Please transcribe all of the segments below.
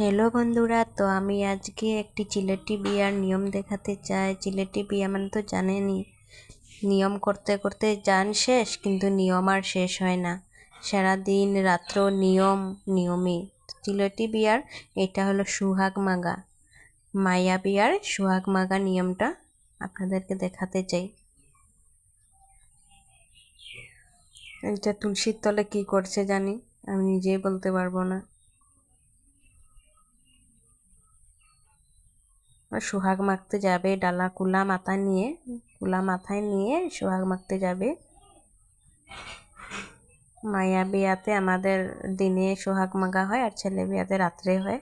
Hello বন্ধুরা, তো আমি আজকে একটি চিলেটি বিয়ার নিয়ম দেখাতে চাই। চিলেটি বিয়া মানে তো জানেনই, নিয়ম করতে করতে যান শেষ, কিন্তু নিয়ম আর শেষ হয় না। সারাদিন রাত্র নিয়ম, নিয়মই। চিলেটি বিয়ার, এটা হলো সুহাগ মাগা। মায়া বিয়ার সুহাগ মাগা নিয়মটা আপনাদেরকে দেখাতে চাই। এটা তুলসীর তলে কি করছে জানি, আমি নিজেই বলতে পারব না। সোহাগ মাখতে যাবে ডালা কুলা মাথা নিয়ে, কুলা মাথায় নিয়ে সোহাগ মাখতে যাবে। মায়া বিয়াতে আমাদের দিনে সোহাগ মাগা হয় আর ছেলে বিয়াতে রাত্রে হয়।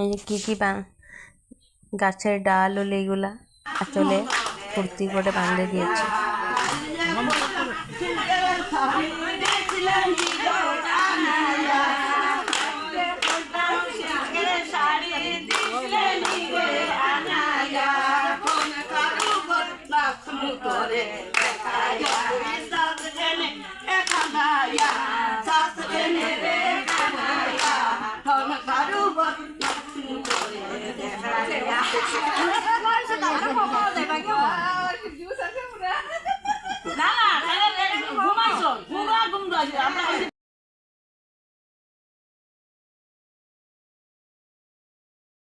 এই যে কী কী গাছের ডাল হলে এগুলা আঁচলে ফুর্তি করে বাঁধে দিয়েছে। 好好来吧你啊啊 udah.